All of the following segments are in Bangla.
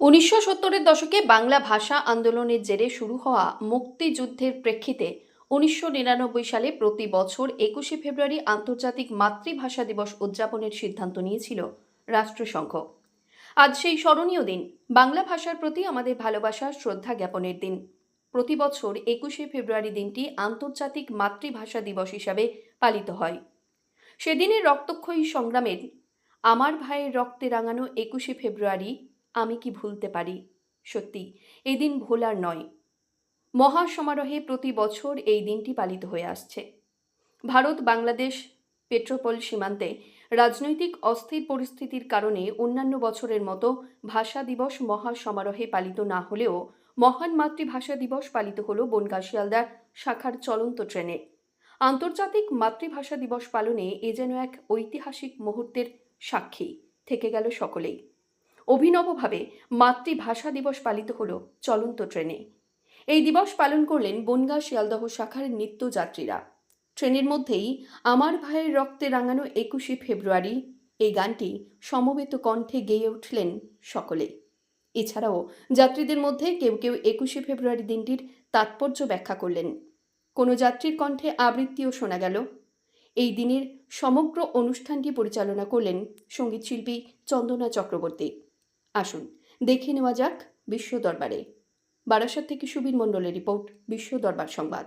উনিশশো সত্তরের দশকে বাংলা ভাষা আন্দোলনের জেরে শুরু হওয়া মুক্তিযুদ্ধের প্রেক্ষিতে উনিশশো নিরানব্বই সালে প্রতি বছর একুশে ফেব্রুয়ারি আন্তর্জাতিক মাতৃভাষা দিবস উদযাপনের সিদ্ধান্ত নিয়েছিল রাষ্ট্রসংঘ। আজ সেই স্মরণীয় দিন। বাংলা ভাষার প্রতি আমাদের ভালোবাসা, শ্রদ্ধা জ্ঞাপনের দিন। প্রতি বছর একুশে ফেব্রুয়ারি দিনটি আন্তর্জাতিক মাতৃভাষা দিবস হিসাবে পালিত হয়। সেদিনের রক্তক্ষয়ী সংগ্রামের আমার ভাইয়ের রক্তে রাঙানো একুশে ফেব্রুয়ারি আমি কি ভুলতে পারি? সত্যি, এদিন ভোলার নয়। মহা সমারোহে প্রতি বছর এই দিনটি পালিত হয়ে আসছে। ভারত, বাংলাদেশ, পেট্রোপল সীমান্তে রাজনৈতিক অস্থির পরিস্থিতির কারণে অন্যান্য বছরের মতো ভাষা দিবস মহা সমারোহে পালিত না হলেও মহান মাতৃভাষা দিবস পালিত হল বনগা শিয়ালদার শাখার চলন্ত ট্রেনে। আন্তর্জাতিক মাতৃভাষা দিবস পালনে এ যেন এক ঐতিহাসিক মুহূর্তের সাক্ষী, থেকে গেল সকলেই। অভিনবভাবে মাতৃভাষা দিবস পালিত হল চলন্ত ট্রেনে। এই দিবস পালন করলেন বনগাঁ শিয়ালদহ শাখার নিত্যযাত্রীরা। ট্রেনের মধ্যেই আমার ভাইয়ের রক্তে রাঙানো একুশে ফেব্রুয়ারি এই গানটি সমবেত কণ্ঠে গেয়ে উঠলেন সকলে। এছাড়াও যাত্রীদের মধ্যে কেউ কেউ একুশে ফেব্রুয়ারি দিনটির তাৎপর্য ব্যাখ্যা করলেন। কোনো যাত্রীর কণ্ঠে আবৃত্তিও শোনা গেল। এই দিনের সমগ্র অনুষ্ঠানটি পরিচালনা করলেন সঙ্গীতশিল্পী চন্দনা চক্রবর্তী। আসুন, দেখে নেওয়া যাক বিশ্ব দরবারে। বারাসাত থেকে সুবীর মণ্ডলের রিপোর্ট, বিশ্ব দরবার সংবাদ।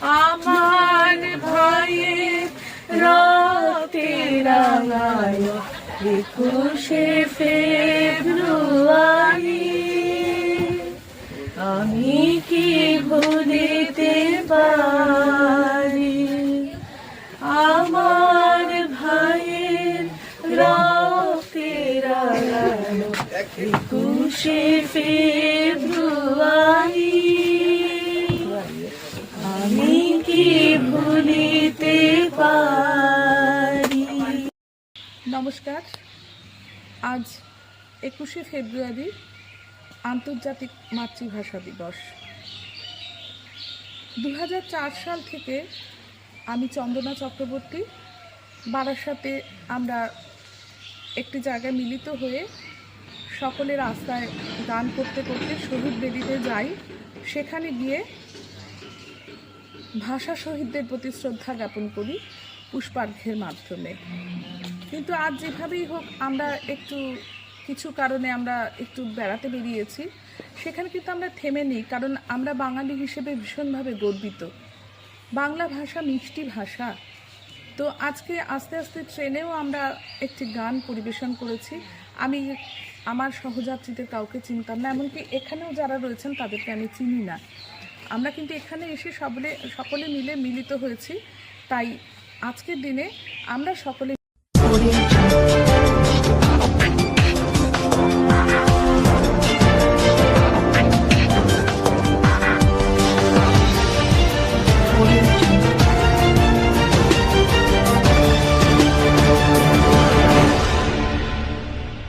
আমার ভাইয়ের ফেব্রুয়ারি। আমি কি ভুলিতে পারি? আমার ভাইয়ের রক্তে রাঙায় একুশে ফেব্রুয়ারি আমি কি ভুলিতে পারি নমস্কার। আজ একুশে ফেব্রুয়ারি আন্তর্জাতিক মাতৃভাষা দিবস। দু হাজার চার সাল থেকে আমি চন্দনা চক্রবর্তী। বারাসাতে আমরা একটি জায়গায় মিলিত হয়ে সকলের রাস্তায় গান করতে করতে শহীদ বেদিতে যাই। সেখানে গিয়ে ভাষা শহীদদের প্রতি শ্রদ্ধা জ্ঞাপন করি পুষ্পার্ঘ্যের মাধ্যমে। কিন্তু আজ যেভাবেই হোক আমরা একটু, কিছু কারণে আমরা একটু বেড়াতে বেরিয়েছি। সেখানে কিন্তু আমরা থেমে নিই, কারণ আমরা বাঙালি হিসেবে ভীষণভাবে গর্বিত। বাংলা ভাষা মিষ্টি ভাষা। তো আজকে আস্তে আস্তে ট্রেনেও আমরা একটি গান পরিবেশন করেছি। আমি আমার সহযাত্রীদের কাউকে চিনতাম না, এমনকি এখানেও যারা রয়েছেন তাদেরকে আমি চিনি না। আমরা কিন্তু এখানে এসে সকলে সকলে মিলে মিলিত হয়েছি। তাই আজকের দিনে আমরা সকলে